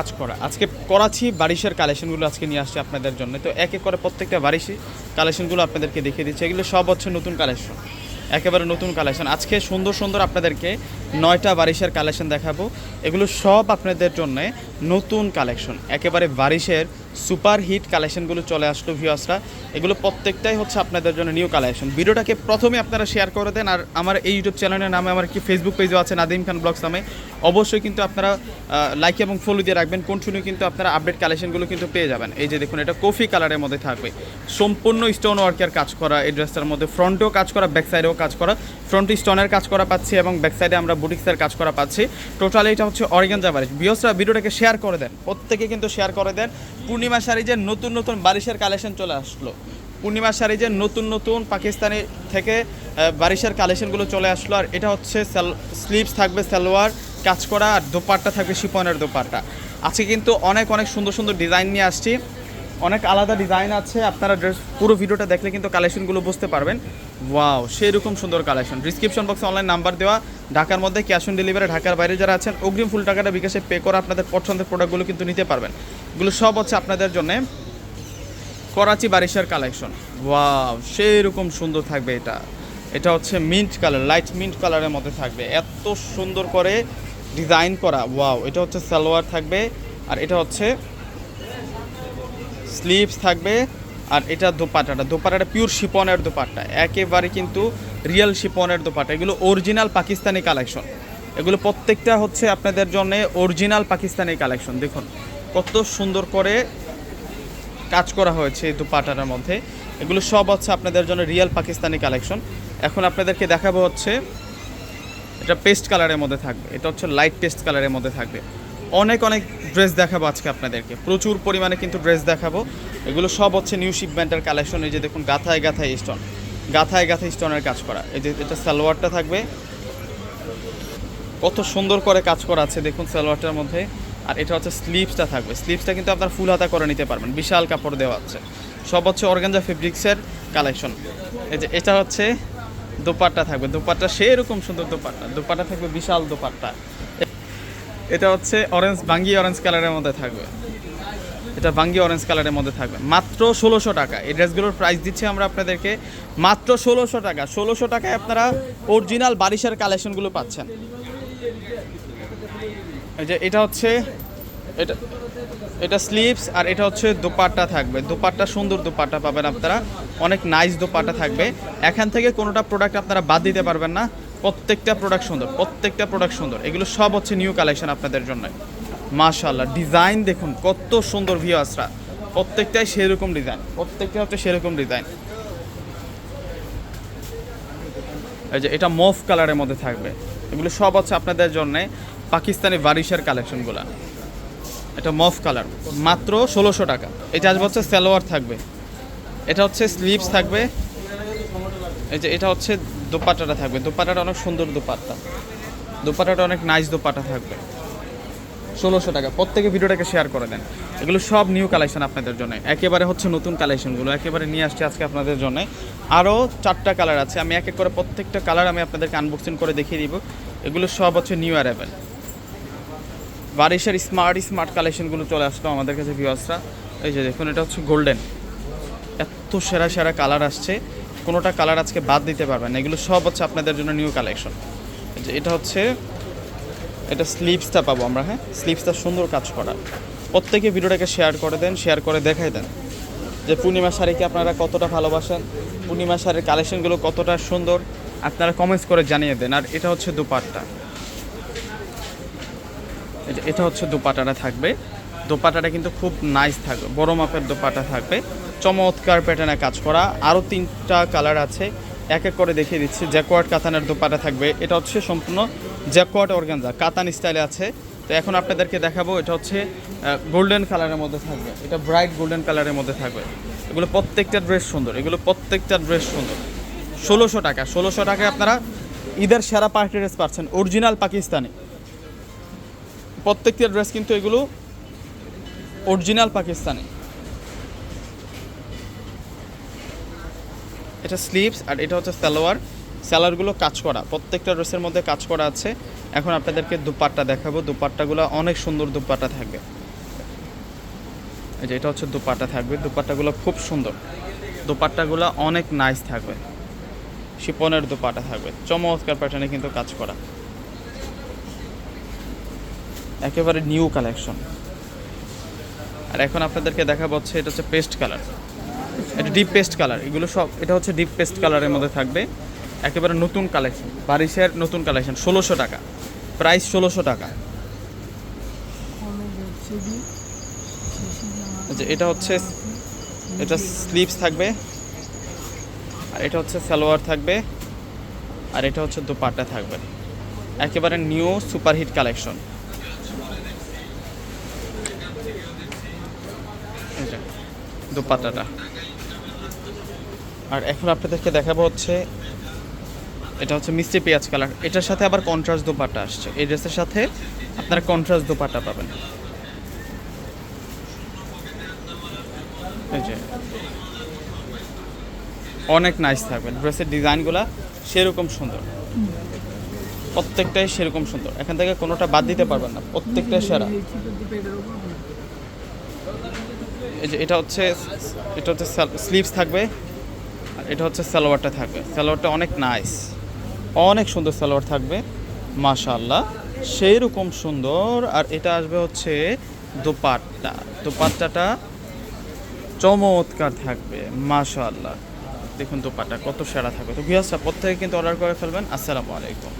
কাজ করা। আজকে করাচি বারিশের কালেকশনগুলো আজকে নিয়ে আসছে আপনাদের জন্য। তো এক এক করে প্রত্যেকটা বারিশি কালেকশনগুলো আপনাদেরকে দেখিয়ে দিচ্ছে। এগুলো সব হচ্ছে নতুন কালেকশন। একেবারে নতুন কালেকশন আজকে সুন্দর সুন্দর আপনাদেরকে নয়টা বারিশের কালেকশন দেখাবো। এগুলো সব আপনাদের জন্য নতুন কালেকশন একেবারে বারিশের সুপার হিট কালেকশনগুলো চলে আসলো ভিউয়ার্সরা এগুলো প্রত্যেকটাই হচ্ছে আপনাদের জন্য নিউ কালেকশন ভিডিওটাকে প্রথমে আপনারা শেয়ার করে দেন আর আমার এই ইউটিউব চ্যানেলের নামে আমার কি ফেসবুক পেজও আছে, নাদিম খান ব্লগস নামে। অবশ্যই কিন্তু আপনারা লাইক এবং ফলো দিয়ে রাখবেন। কন্টিনিউ কিন্তু আপনারা আপডেট কালেকশনগুলো কিন্তু পেয়ে যাবেন। এই যে দেখুন, এটা কফি কালারের মধ্যে থাকবে। সম্পূর্ণ স্টোন ওয়ার্কের কাজ করা এই ড্রেসটার মধ্যে। ফ্রন্টেও কাজ করা ব্যাক সাইডেও কাজ করা ফ্রন্টে স্টোনের কাজ করা পাচ্ছি এবং ব্যাক সাইডে আমরা বুটিক্সের কাজ করা পাচ্ছি। টোটালি এটা হচ্ছে অরিগানজা বারিশ বিয়সরা ভিডিওটাকে শেয়ার করে দেন। প্রত্যেকে কিন্তু শেয়ার করে দেন। পূর্ণিমা শাড়িজের নতুন নতুন বারিশের কালেকশন চলে আসলো। পূর্ণিমা শাড়ি যে নতুন নতুন পাকিস্তানি থেকে বারিশের কালেকশনগুলো চলে আসলো। আর এটা হচ্ছে স্লিভস থাকবে সালোয়ার, কাজ করা, আর দোপাট্টা থাকবে শিপনের দোপাট্টা। আজকে কিন্তু অনেক অনেক সুন্দর সুন্দর ডিজাইন নিয়ে আসছি। অনেক আলাদা ডিজাইন আছে, আপনারা ড্রেস পুরো ভিডিওটা দেখলে কিন্তু কালেকশনগুলো বুঝতে পারবেন। ওয়াও সেই রকম সুন্দর কালেকশন ডিসক্রিপশন বক্সে অনলাইন নাম্বার দেওয়া, ঢাকার মধ্যে ক্যাশ অন ডেলিভারি ঢাকার বাইরে যারা আছেন, অগ্রিম ফুল টাকাটা বিকাশে পে করে আপনাদের পছন্দের প্রোডাক্টগুলো কিন্তু নিতে পারবেন। এগুলো সব হচ্ছে আপনাদের জন্য করাচি বারিশার কালেকশন ওয়াও সেই রকম সুন্দর থাকবে এটা। এটা হচ্ছে মিন্ট কালার লাইট মিন্ট কালারের মধ্যে থাকবে। এত সুন্দর করে ডিজাইন করা। ওয়াও এটা হচ্ছে সালোয়ার থাকবে। আর এটা হচ্ছে স্লিভস থাকবে আর এটা দোপাট্টাটা। দোপাট্টাটা পিওর শিপনের দোপাট্টা। একেবারে কিন্তু রিয়েল শিপনের দোপাট্টা। এগুলো অরিজিনাল পাকিস্তানি কালেকশন এগুলো প্রত্যেকটা হচ্ছে আপনাদের জন্য অরিজিনাল পাকিস্তানি কালেকশন দেখুন, কত সুন্দর করে কাজ করা হয়েছে এই দুপাটার মধ্যে। এগুলো সব হচ্ছে আপনাদের জন্য রিয়েল পাকিস্তানি কালেকশন এখন আপনাদেরকে দেখাবো হচ্ছে, এটা পেস্ট কালারের মধ্যে থাকবে। এটা হচ্ছে লাইট পেস্ট কালারের মধ্যে থাকবে। অনেক অনেক ড্রেস দেখাবো আজকে আপনাদেরকে। প্রচুর পরিমাণে কিন্তু ড্রেস দেখাবো। এগুলো সব হচ্ছে নিউ শিপমেন্টের কালেকশন এই যে দেখুন, গাথায় গাথায় স্টোন গাথায় গাথায় স্টোনের কাজ করা। এই যে এটা সালোয়ারটা থাকবে। কত সুন্দর করে কাজ করা আছে দেখুন সালোয়ারটার মধ্যে। আর এটা হচ্ছে স্লিভসটা থাকবে। স্লিভসটা কিন্তু আপনার ফুল হাতা করে নিতে পারবেন। বিশাল কাপড় দেওয়া আছে। সব হচ্ছে অর্গানজা ফেব্রিক্সের কালেকশন এই যে এটা হচ্ছে দোপাট্টা থাকবে। দোপাট্টা সেরকম সুন্দর দোপাট্টা। দোপাট্টা থাকবে বিশাল দোপাট্টা। এটা হচ্ছে অরেঞ্জ বাঙ্গি অরেঞ্জ কালারের মধ্যে থাকবে। এটা বাঙ্গি অরেঞ্জ কালারের মধ্যে থাকবে। মাত্র ষোলোশো টাকা। এই ড্রেসগুলোর প্রাইস দিচ্ছি আমরা আপনাদেরকে। মাত্র ষোলোশো টাকা। ষোলোশো টাকায় আপনারা অরিজিনাল বারিশের কালেকশনগুলো পাচ্ছেন। এই যে এটা হচ্ছে, এটা এটা স্লিভস আর এটা হচ্ছে দোপাট্টা থাকবে। দোপাট্টা, সুন্দর দোপাট্টা পাবেন আপনারা। অনেক নাইস দোপাট্টা থাকবে। এখান থেকে কোনোটা প্রোডাক্ট আপনারা বাদ দিতে পারবেন না। প্রত্যেকটা প্রোডাক্ট সুন্দর, প্রত্যেকটা প্রোডাক্ট সুন্দর। এগুলো সব হচ্ছে নিউ কালেকশন আপনাদের জন্য। মাশাল্লাহ ডিজাইন দেখুন, কত সুন্দর ভিউয়ার্সরা প্রত্যেকটাই সেরকম ডিজাইন প্রত্যেকটা হচ্ছে সেরকম ডিজাইন এই যে এটা মফ কালারের মধ্যে থাকবে। এগুলো সব হচ্ছে আপনাদের জন্য পাকিস্তানি বারিশের কালেকশনগুলো এটা মফ কালার মাত্র ষোলোশো টাকা। এটা আসবে হচ্ছে সালোয়ার থাকবে। এটা হচ্ছে স্লিভস থাকবে। এই যে এটা হচ্ছে দোপাট্টাটা থাকবে। দোপাট্টাটা অনেক সুন্দর দোপাট্টা। দোপাট্টাটা অনেক নাইস দোপাট্টা থাকবে। ষোলোশো টাকা। প্রত্যেকে ভিডিওটাকে শেয়ার করে দেন। এগুলো সব নিউ কালেকশন আপনাদের জন্য। একেবারে হচ্ছে নতুন কালেকশনগুলো একেবারে নিয়ে আসছে আজকে আপনাদের জন্য। আরও চারটা কালার আছে। আমি এক এক করে প্রত্যেকটা কালার আমি আপনাদেরকে আনবক্সিং করে দেখিয়ে দিব। এগুলো সব হচ্ছে নিউ অ্যারাইভেল বারিশের স্মার্ট স্মার্ট কালেকশনগুলো চলে আসলো আমাদের কাছে ভিউয়ার্সরা এই যে দেখুন, এটা হচ্ছে গোল্ডেন এত সেরা সেরা কালার আসছে। কোনোটা কালার আজকে বাদ দিতে পারবেন না। এগুলো সব হচ্ছে আপনাদের জন্য নিউ কালেকশন যে এটা হচ্ছে, এটা স্লিভসটা পাবো আমরা হ্যাঁ? স্লিভসটা সুন্দর কাজ করা। প্রত্যেকে ভিডিওটাকে শেয়ার করে দেন শেয়ার করে দেখাই দেন। যে পূর্ণিমা শাড়িকে আপনারা কতটা ভালোবাসেন? পূর্ণিমা শাড়ির কালেকশনগুলো কতটা সুন্দর? আপনারা কমেন্টস করে জানিয়ে দেন। আর এটা হচ্ছে দুপাট্টা। এটা হচ্ছে দোপাটাটা থাকবে। দোপাটাটা কিন্তু খুব নাইস থাকবে। বড় মাপের দোপাটা থাকবে। চমৎকার প্যাটার্নে কাজ করা। আরও তিনটা কালার আছে। এক এক করে দেখিয়ে দিচ্ছি। জ্যাকোয়ার্ড কাতানের দোপাটা থাকবে। এটা হচ্ছে সম্পূর্ণ জ্যাকোয়ার্ড অর্গানজা। কাতান স্টাইলে আছে। তো এখন আপনাদেরকে দেখাবো, এটা হচ্ছে গোল্ডেন কালারের মধ্যে থাকবে। এটা ব্রাইট গোল্ডেন কালারের মধ্যে থাকবে। এগুলো প্রত্যেকটা ড্রেস সুন্দর। এগুলো প্রত্যেকটা ড্রেস সুন্দর। ষোলোশো টাকা। ষোলোশো টাকায় আপনারা ঈদের সেরা পার্টি ড্রেস পাচ্ছেন। অরিজিনাল পাকিস্তানি। প্রত্যেকটা ড্রেস কিন্তু এগুলো অরিজিনাল পাকিস্তানি। এটা স্লিভস আর এটা হচ্ছে সালোয়ার। সালোয়ারগুলো কাজ করা। প্রত্যেকটা ড্রেসের মধ্যে কাজ করা আছে। এখন আপনাদেরকে দুপাট্টা দেখাবো। দুপাট্টাগুলো অনেক সুন্দর দুপাট্টা থাকবে। এই যে এটা হচ্ছে দুপাট্টা থাকবে। দুপাট্টাগুলো খুব সুন্দর। দুপাট্টাগুলো অনেক নাইস থাকবে। শিপনের দুপাটা থাকবে। চমৎকার প্যাটার্নে কিন্তু কাজ করা। একেবারে নিউ কালেকশন আর এখন আপনাদেরকে দেখা হচ্ছে এটা হচ্ছে পেস্ট কালার এটা ডিপ পেস্ট কালার এগুলো সব, এটা হচ্ছে ডিপ পেস্ট কালারের মধ্যে থাকবে। একেবারে নতুন কালেকশন বারিশের নতুন কালেকশন ষোলোশো টাকা। প্রাইস ষোলোশো টাকা। আচ্ছা এটা হচ্ছে এটা স্লিভস থাকবে, আর এটা হচ্ছে সালোয়ার থাকবে, আর এটা হচ্ছে দোপাট্টা থাকবে। একেবারে নিউ সুপারহিট কালেকশন দোপাট্টাটা। আর এখন আপনাদেরকে দেখাবো হচ্ছে, এটা হচ্ছে মিষ্টি পেঁয়াজ কালার। এটার সাথে আবার কন্ট্রাস্ট দোপাট্টা আসছে। এই ড্রেসের সাথে আপনারা কন্ট্রাস্ট দোপাট্টা পাবেন। এই যে, অনেক নাইস থাকবে। ড্রেসের ডিজাইনগুলো সেরকম সুন্দর। প্রত্যেকটাই সেরকম সুন্দর। এখান থেকে কোনোটা বাদ দিতে পারবেন না। প্রত্যেকটাই সেরা। এই যে, এটা হচ্ছে এটা হচ্ছে স্লিভস থাকবে। আর এটা হচ্ছে সালোয়ারটা থাকবে। সালোয়ারটা অনেক নাইস অনেক সুন্দর সালোয়ার থাকবে মাশাল্লাহ সেই রকম সুন্দর। আর এটা আসবে হচ্ছে দোপাট্টা। দোপাট্টাটা চমৎকার থাকবে, মাশাআল্লাহ। দেখুন দোপাট্টা কত সেরা থাকবে। তো গৃহস্থা প্রত্যেকে কিন্তু অর্ডার করে ফেলবেন। আসসালামু আলাইকুম।